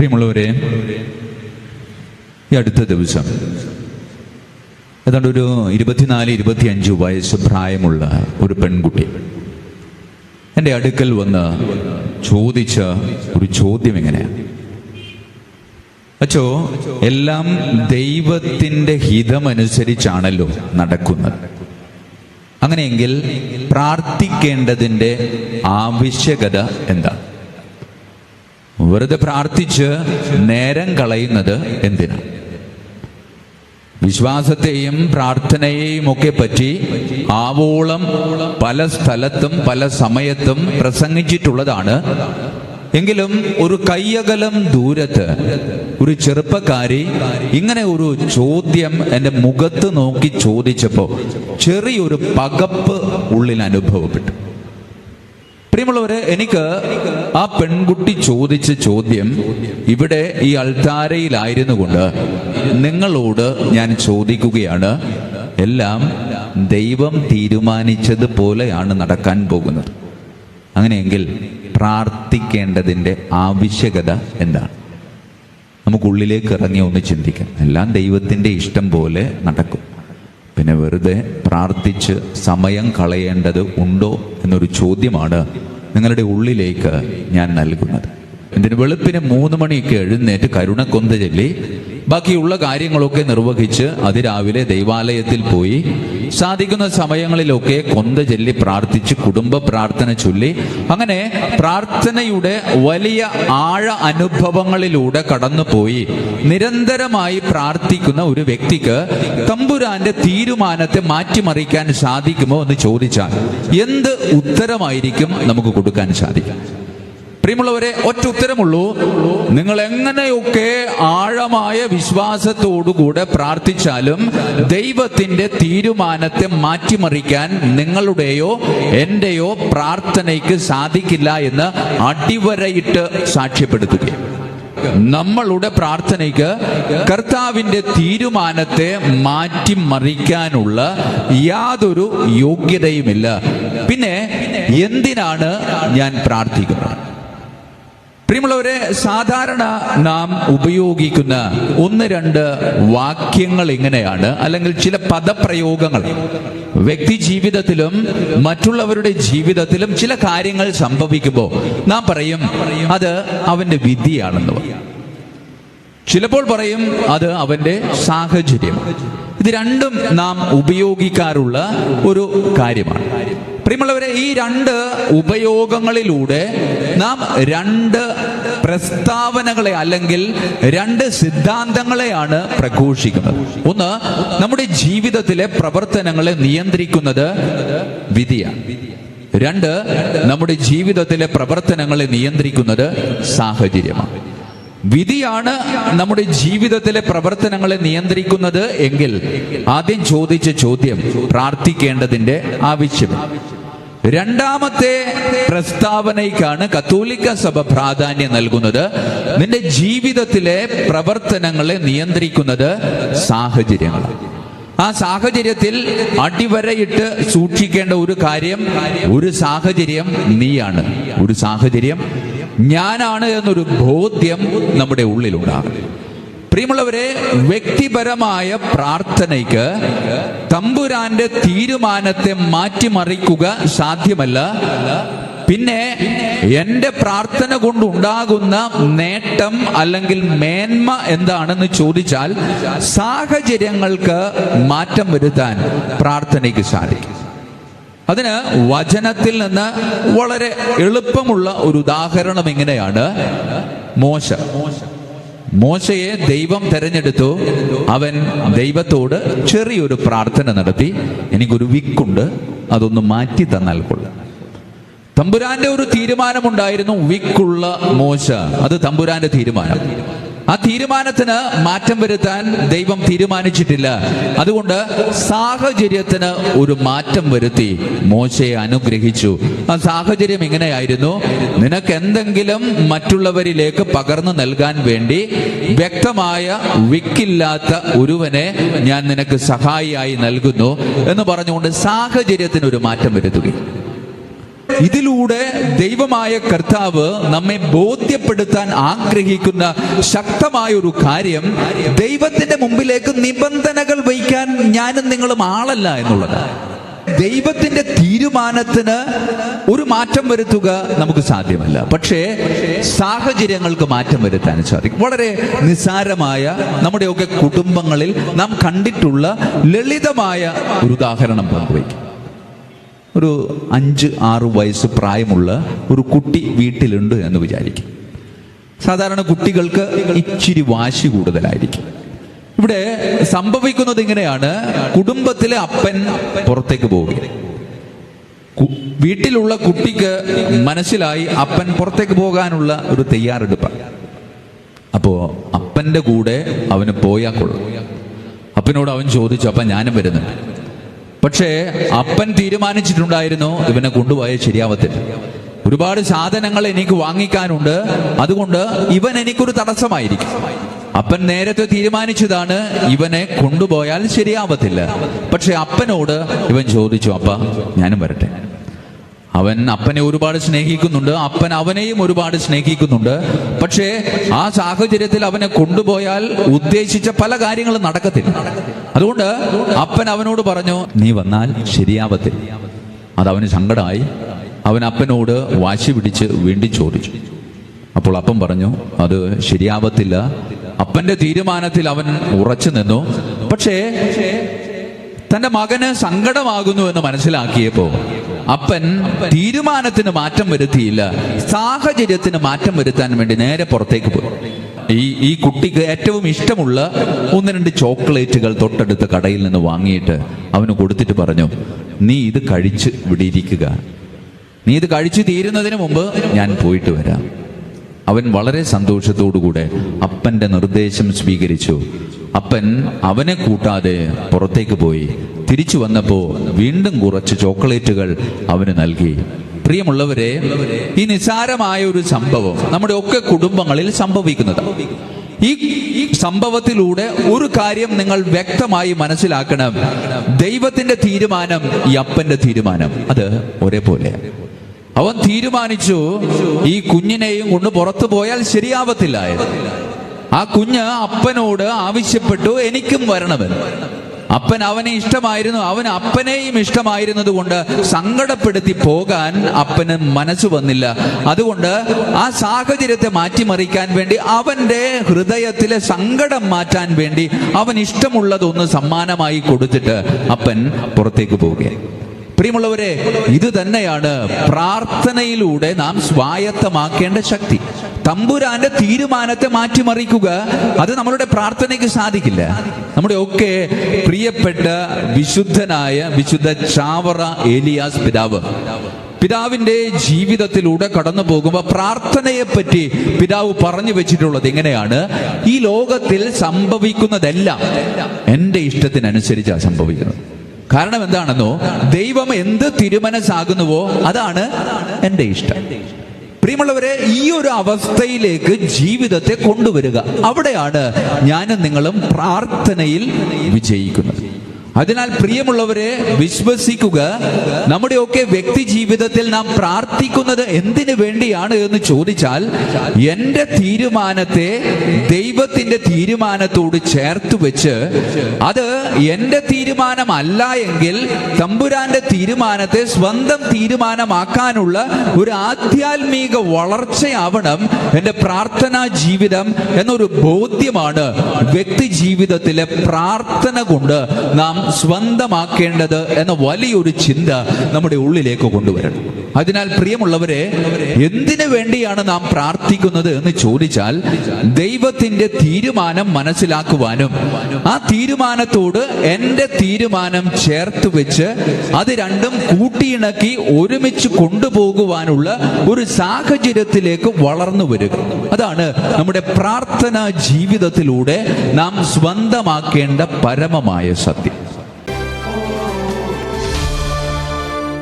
പ്രിയമുള്ളവരെ ഈ അടുത്ത ദിവസം ഏതാണ്ട് ഒരു ഇരുപത്തിനാല് ഇരുപത്തിയഞ്ച് വയസ്സ് പ്രായമുള്ള ഒരു പെൺകുട്ടി എന്റെ അടുക്കൽ വന്ന് ചോദിച്ച ഒരു ചോദ്യം എങ്ങനെയാണ് അച്ചോ എല്ലാം ദൈവത്തിന്റെ ഹിതമനുസരിച്ചാണല്ലോ നടക്കുന്നത്. അങ്ങനെയെങ്കിൽ പ്രാർത്ഥിക്കേണ്ടതിന്റെ ആവശ്യകത എന്താ? വെറുതെ പ്രാർത്ഥിച്ച് നേരം കളയുന്നത് എന്തിനാണ് വിശ്വാസത്തെയും പ്രാർത്ഥനയെയും ഒക്കെ പറ്റി ആവോളം പല സ്ഥലത്തും പല സമയത്തും പ്രസംഗിച്ചിട്ടുള്ളതാണ്. എങ്കിലും ഒരു കയ്യകലം ദൂരത്ത് ഒരു ചെറുപ്പക്കാരി ഇങ്ങനെ ഒരു ചോദ്യം എന്റെ മുഖത്ത് നോക്കി ചോദിച്ചപ്പോൾ ചെറിയൊരു പകപ്പ് ഉള്ളിൽ അനുഭവപ്പെട്ടു. പ്രിയമുള്ളവരെ എനിക്ക് ആ പെൺകുട്ടി ചോദിച്ച ചോദ്യം ഇവിടെ ഈ അൾത്താരയിലായിരുന്നു കൊണ്ട് നിങ്ങളോട് ഞാൻ ചോദിക്കുകയാണ്. എല്ലാം ദൈവം തീരുമാനിച്ചതുപോലെയാണ് നടക്കാൻ പോകുന്നത്. അങ്ങനെയെങ്കിൽ പ്രാർത്ഥിക്കേണ്ടതിന്റെ ആവശ്യകത എന്താണ്? നമുക്കുള്ളിലേക്ക് ഇറങ്ങി ഒന്ന് ചിന്തിക്കാം. എല്ലാം ദൈവത്തിന്റെ ഇഷ്ടം പോലെ നടക്കും. പിന്നെ വെറുതെ പ്രാർത്ഥിച്ച് സമയം കളയേണ്ടത് ഉണ്ടോ എന്നൊരു ചോദ്യമാണ് നിങ്ങളുടെ ഉള്ളിലേക്ക് ഞാൻ നൽകുന്നത്. എന്തിന് വെളുപ്പിന് മൂന്ന് മണിക്ക് എഴുന്നേറ്റ് കരുണക്കൊന്ത ചൊല്ലി ബാക്കിയുള്ള കാര്യങ്ങളൊക്കെ നിർവഹിച്ച് അതിരാവിലെ ദൈവാലയത്തിൽ പോയി സാധിക്കുന്ന സമയങ്ങളിലൊക്കെ കൊന്ത ചൊല്ലി പ്രാർത്ഥിച്ച് കുടുംബ പ്രാർത്ഥന ചൊല്ലി അങ്ങനെ പ്രാർത്ഥനയുടെ വലിയ ആഴ അനുഭവങ്ങളിലൂടെ കടന്നുപോയി. നിരന്തരമായി പ്രാർത്ഥിക്കുന്ന ഒരു വ്യക്തിക്ക് തമ്പുരാന്റെ തീരുമാനത്തെ മാറ്റിമറിക്കാൻ സാധിക്കുമോ എന്ന് ചോദിച്ചാൽ എന്ത് ഉത്തരമായിരിക്കും നമുക്ക് കൊടുക്കാൻ സാധിക്കും? പ്രിയമുള്ളവരെ ഒറ്റ ഉത്തരമുള്ളൂ. നിങ്ങൾ എങ്ങനെയൊക്കെ ആഴമായ വിശ്വാസത്തോടുകൂടെ പ്രാർത്ഥിച്ചാലും ദൈവത്തിന്റെ തീരുമാനത്തെ മാറ്റിമറിക്കാൻ നിങ്ങളുടെയോ എന്റെയോ പ്രാർത്ഥനയ്ക്ക് സാധിക്കില്ല എന്ന് അടിവരയിട്ട് സാക്ഷ്യപ്പെടുത്തുകയും നമ്മളുടെ പ്രാർത്ഥനയ്ക്ക് കർത്താവിന്റെ തീരുമാനത്തെ മാറ്റിമറിക്കാനുള്ള യാതൊരു യോഗ്യതയുമില്ല. പിന്നെ എന്തിനാണ് ഞാൻ പ്രാർത്ഥിക്കുന്നത്? പ്രിയമുള്ളവരെ സാധാരണ നാം ഉപയോഗിക്കുന്ന ഒന്ന് രണ്ട് വാക്യങ്ങൾ എങ്ങനെയാണ്? അല്ലെങ്കിൽ ചില പദപ്രയോഗങ്ങൾ. വ്യക്തി ജീവിതത്തിലും മറ്റുള്ളവരുടെ ജീവിതത്തിലും ചില കാര്യങ്ങൾ സംഭവിക്കുമ്പോൾ നാം പറയും അത് അവന്റെ വിധിയാണെന്ന് ചിലപ്പോൾ പറയും അത് അവന്റെ സാഹചര്യം. ഇത് രണ്ടും നാം ഉപയോഗിക്കാറുള്ള ഒരു കാര്യമാണ്. പ്രിയമുള്ളവരെ ഈ രണ്ട് ഉപയോഗങ്ങളിലൂടെ നാം രണ്ട് പ്രസ്താവനകളെ അല്ലെങ്കിൽ രണ്ട് സിദ്ധാന്തങ്ങളെയാണ് പ്രഘോഷിക്കുന്നത്. ഒന്ന് നമ്മുടെ ജീവിതത്തിലെ പ്രവർത്തനങ്ങളെ നിയന്ത്രിക്കുന്നത് വിധിയാണ്. രണ്ട് നമ്മുടെ ജീവിതത്തിലെ പ്രവർത്തനങ്ങളെ നിയന്ത്രിക്കുന്നത് സാഹചര്യമാണ്. വിധിയാണ് നമ്മുടെ ജീവിതത്തിലെ പ്രവർത്തനങ്ങളെ നിയന്ത്രിക്കുന്നത് എങ്കിൽ ആദ്യം ചോദിച്ച ചോദ്യം പ്രാർത്ഥിക്കേണ്ടതിന്റെ ആവശ്യം രണ്ടാമത്തെ പ്രസ്താവനയ്ക്കാണ് കത്തോലിക്ക സഭ പ്രാധാന്യം നൽകുന്നത്. നിന്റെ ജീവിതത്തിലെ പ്രവർത്തനങ്ങളെ നിയന്ത്രിക്കുന്നത് സാഹചര്യങ്ങളാണ് ആ സാഹചര്യത്തിൽ അടിവരയിട്ട് സൂക്ഷിക്കേണ്ട ഒരു കാര്യം ഒരു സാഹചര്യം നീയാണ്. ഒരു സാഹചര്യം ഞാനാണ് എന്നൊരു ബോധ്യം നമ്മുടെ ഉള്ളിലുണ്ടാകും. പ്രിയമുള്ളവരെ വ്യക്തിപരമായ പ്രാർത്ഥനയ്ക്ക് തമ്പുരാന്റെ തീരുമാനത്തെ മാറ്റിമറിക്കുക സാധ്യമല്ല. പിന്നെ എന്റെ പ്രാർത്ഥന കൊണ്ടുണ്ടാകുന്ന നേട്ടം അല്ലെങ്കിൽ മേന്മ എന്താണെന്ന് ചോദിച്ചാൽ സാഹചര്യങ്ങൾക്ക് മാറ്റം വരുത്താൻ പ്രാർത്ഥനയ്ക്ക് സാധിക്കും. അതിന് വചനത്തിൽ നിന്ന് വളരെ എളുപ്പമുള്ള ഒരു ഉദാഹരണം ഇങ്ങനെയാണ് മോശ. മോശയെ ദൈവം തെരഞ്ഞെടുത്തു. അവൻ ദൈവത്തോട് ചെറിയൊരു പ്രാർത്ഥന നടത്തി. എനിക്കൊരു വിക്കുണ്ട്. അതൊന്ന് മാറ്റി തന്നാൽ കൊള്ളാം. തമ്പുരാന്റെ ഒരു തീരുമാനമുണ്ടായിരുന്നു വിക്കുള്ള മോശ. അത് തമ്പുരാന്റെ തീരുമാനം. ആ തീരുമാനത്തിന് മാറ്റം വരുത്താൻ ദൈവം തീരുമാനിച്ചിട്ടില്ല. അതുകൊണ്ട് സാഹചര്യത്തിന് ഒരു മാറ്റം വരുത്തി മോശയെ അനുഗ്രഹിച്ചു. ആ സാഹചര്യം ഇങ്ങനെയായിരുന്നു. നിനക്ക് എന്തെങ്കിലും മറ്റുള്ളവരിലേക്ക് പകർന്നു നൽകാൻ വേണ്ടി വ്യക്തമായ വിക്കില്ലാത്ത ഒരുവനെ ഞാൻ നിനക്ക് സഹായിയായി നൽകുന്നു എന്ന് പറഞ്ഞുകൊണ്ട് സാഹചര്യത്തിന് ഒരു മാറ്റം വരുത്തുകയും. ഇതിലൂടെ ദൈവമായ കർത്താവ് നമ്മെ ബോധ്യപ്പെടുത്താൻ ആഗ്രഹിക്കുന്ന ശക്തമായ ഒരു കാര്യം ദൈവത്തിന്റെ മുമ്പിലേക്ക് നിബന്ധനകൾ വയ്ക്കാൻ ഞാനും നിങ്ങളും ആളല്ല എന്നുള്ളത്. ദൈവത്തിന്റെ തീരുമാനത്തിന് ഒരു മാറ്റം വരുത്തുക നമുക്ക് സാധ്യമല്ല. പക്ഷേ സാഹചര്യങ്ങൾക്ക് മാറ്റം വരുത്താൻ സാധിക്കും. വളരെ നിസ്സാരമായ നമ്മുടെയൊക്കെ കുടുംബങ്ങളിൽ നാം കണ്ടിട്ടുള്ള ലളിതമായ ഒരു ഉദാഹരണം പങ്കുവയ്ക്കും. ഒരു അഞ്ച് ആറ് വയസ്സ് പ്രായമുള്ള ഒരു കുട്ടി വീട്ടിലുണ്ട് എന്ന് വിചാരിക്കും. സാധാരണ കുട്ടികൾക്ക് ഇച്ചിരി വാശി കൂടുതലായിരിക്കും. ഇവിടെ സംഭവിക്കുന്നത് ഇങ്ങനെയാണ്. കുടുംബത്തിലെ അപ്പൻ പുറത്തേക്ക് പോവുകയാണ്. വീട്ടിലുള്ള കുട്ടിക്ക് മനസ്സിലായി അപ്പൻ പുറത്തേക്ക് പോകാനുള്ള ഒരു തയ്യാറെടുപ്പാണ്. അപ്പോ അപ്പന്റെ കൂടെ അവന് പോയാൽ കൊള്ളു. അപ്പനോട് അവൻ ചോദിച്ചു അപ്പൻ ഞാനും വരുന്നുണ്ട്. പക്ഷേ അപ്പൻ തീരുമാനിച്ചിട്ടുണ്ടായിരുന്നു ഇവനെ കൊണ്ടുപോയാൽ ശരിയാവത്തില്ല. ഒരുപാട് സാധനങ്ങൾ എനിക്ക് വാങ്ങിക്കാനുണ്ട്. അതുകൊണ്ട് ഇവൻ എനിക്കൊരു തടസ്സമായിരിക്കും. അപ്പൻ നേരത്തെ തീരുമാനിച്ചതാണ് ഇവനെ കൊണ്ടുപോയാൽ ശരിയാവത്തില്ല. പക്ഷെ അപ്പനോട് ഇവൻ ചോദിച്ചു അപ്പ ഞാനും വരട്ടെ. അവൻ അപ്പനെ ഒരുപാട് സ്നേഹിക്കുന്നുണ്ട്. അപ്പൻ അവനെയും ഒരുപാട് സ്നേഹിക്കുന്നുണ്ട്. പക്ഷേ ആ സാഹചര്യത്തിൽ അവനെ കൊണ്ടുപോയാൽ ഉദ്ദേശിച്ച പല കാര്യങ്ങളും നടക്കത്തില്ല. അതുകൊണ്ട് അപ്പൻ അവനോട് പറഞ്ഞു നീ വന്നാൽ ശരിയാവത്തില്ല. അതവന് സങ്കടമായി. അവൻ അപ്പനോട് വാശി പിടിച്ച് വീണ്ടും ചോദിച്ചു. അപ്പോൾ അപ്പൻ പറഞ്ഞു അത് ശരിയാവത്തില്ല. അപ്പന്റെ തീരുമാനത്തിൽ അവൻ ഉറച്ചു നിന്നു. പക്ഷേ തന്റെ മകന് സങ്കടമാകുന്നു എന്ന് മനസ്സിലാക്കിയപ്പോ അപ്പൻ തീരുമാനത്തിന് മാറ്റം വരുത്തിയില്ല. സാഹചര്യത്തിന് മാറ്റം വരുത്താൻ വേണ്ടി നേരെ പുറത്തേക്ക് പോയി. ഈ ഈ കുട്ടിക്ക് ഏറ്റവും ഇഷ്ടമുള്ള ഒന്ന് രണ്ട് ചോക്ലേറ്റുകൾ തൊട്ടടുത്ത കടയിൽ നിന്ന് വാങ്ങിയിട്ട് അവന് കൊടുത്തിട്ട് പറഞ്ഞു നീ ഇത് കഴിച്ച് ഇവിടെ ഇരിക്കുക നീ ഇത് കഴിച്ചു തീരുന്നതിന് മുമ്പ് ഞാൻ പോയിട്ട് വരാം. അവൻ വളരെ സന്തോഷത്തോടുകൂടെ അപ്പന്റെ നിർദ്ദേശം സ്വീകരിച്ചു. അപ്പൻ അവനെ കൂട്ടാതെ പുറത്തേക്ക് പോയി. തിരിച്ചു വന്നപ്പോ വീണ്ടും കുറച്ച് ചോക്ലേറ്റുകൾ അവന് നൽകി. പ്രിയമുള്ളവരെ ഈ നിസാരമായ ഒരു സംഭവം നമ്മുടെ ഒക്കെ കുടുംബങ്ങളിൽ സംഭവിക്കുന്നത്. ഈ ഈ സംഭവത്തിലൂടെ ഒരു കാര്യം നിങ്ങൾ വ്യക്തമായി മനസ്സിലാക്കണം. ദൈവത്തിന്റെ തീരുമാനം ഈ അപ്പന്റെ തീരുമാനം. അത് ഒരേപോലെ. അവൻ തീരുമാനിച്ചു ഈ കുഞ്ഞിനെയും കൊണ്ട് പുറത്തു പോയാൽ ശരിയാവത്തില്ല ആ കുഞ്ഞ് അപ്പനോട് ആവശ്യപ്പെട്ടു എനിക്കും വരണമെന്ന്. അപ്പൻ അവനെ ഇഷ്ടമായിരുന്നു അവൻ അപ്പനെയും ഇഷ്ടമായിരുന്നത് കൊണ്ട് സങ്കടപ്പെടുത്തി പോകാൻ അപ്പന് മനസ്സ് വന്നില്ല. അതുകൊണ്ട് ആ സാഹചര്യത്തെ മാറ്റിമറിക്കാൻ വേണ്ടി അവന്റെ ഹൃദയത്തിലെ സങ്കടം മാറ്റാൻ വേണ്ടി അവൻ ഇഷ്ടമുള്ളതൊന്ന് സമ്മാനമായി കൊടുത്തിട്ട് അപ്പൻ പുറത്തേക്ക് പോവുകയാണ്. പ്രിയമുള്ളവരെ ഇത് തന്നെയാണ് പ്രാർത്ഥനയിലൂടെ നാം സ്വായത്തമാക്കേണ്ട ശക്തി. തമ്പുരാന്റെ തീരുമാനത്തെ മാറ്റിമറിക്കുക അത് നമ്മളുടെ പ്രാർത്ഥനയ്ക്ക് സാധിക്കില്ല. നമ്മുടെ ഒക്കെ പ്രിയപ്പെട്ട വിശുദ്ധനായ വിശുദ്ധ ചാവറ ഏലിയാസ് പിതാവ് പിതാവിന്റെ ജീവിതത്തിലൂടെ കടന്നു പോകുമ്പോൾ പ്രാർത്ഥനയെ പറ്റി പിതാവ് പറഞ്ഞു വെച്ചിട്ടുള്ളത് എങ്ങനെയാണ് ഈ ലോകത്തിൽ സംഭവിക്കുന്നതെല്ലാം എന്റെ ഇഷ്ടത്തിനനുസരിച്ചാണ് സംഭവിക്കുന്നത്. കാരണം എന്താണെന്നോ ദൈവം എന്ത് തിരുമനസ്സാകുന്നുവോ അതാണ് എന്റെ ഇഷ്ടം. പ്രിയമുള്ളവരെ ഈ ഒരു അവസ്ഥയിലേക്ക് ജീവിതത്തെ കൊണ്ടുവരിക. അവിടെയാണ് ഞാനും നിങ്ങളും പ്രാർത്ഥനയിൽ വിജയിക്കുന്നത്. അതിനാൽ പ്രിയമുള്ളവരെ വിശ്വസിക്കുക നമ്മുടെയൊക്കെ വ്യക്തി ജീവിതത്തിൽ നാം പ്രാർത്ഥിക്കുന്നത് എന്തിനു വേണ്ടിയാണ് എന്ന് ചോദിച്ചാൽ എന്റെ തീരുമാനത്തെ ദൈവത്തിന്റെ തീരുമാനത്തോട് ചേർത്ത് വെച്ച് അത് എന്റെ തീരുമാനമല്ല എങ്കിൽ തമ്പുരാന്റെ തീരുമാനത്തെ സ്വന്തം തീരുമാനമാക്കാനുള്ള ഒരു ആധ്യാത്മിക വളർച്ചയാവണം എന്റെ പ്രാർത്ഥനാ ജീവിതം എന്നൊരു ബോധ്യമാണ് വ്യക്തി ജീവിതത്തിലെ പ്രാർത്ഥന കൊണ്ട് നാം സ്വന്തമാക്കേണ്ടത് എന്ന വലിയൊരു ചിന്ത നമ്മുടെ ഉള്ളിലേക്ക് കൊണ്ടുവരണം. അതിനാൽ പ്രിയമുള്ളവരെ എന്തിനു വേണ്ടിയാണ് നാം പ്രാർത്ഥിക്കുന്നത് എന്ന് ചോദിച്ചാൽ ദൈവത്തിന്റെ തീരുമാനം മനസ്സിലാക്കുവാനും ആ തീരുമാനത്തോട് എന്റെ തീരുമാനം ചേർത്ത് വെച്ച് അത് രണ്ടും കൂട്ടിയിണക്കി ഒരുമിച്ച് കൊണ്ടുപോകുവാനുള്ള ഒരു സാഹചര്യത്തിലേക്ക് വളർന്നു വരിക. അതാണ് നമ്മുടെ പ്രാർത്ഥനാ ജീവിതത്തിലൂടെ നാം സ്വന്തമാക്കേണ്ട പരമമായ സത്യം.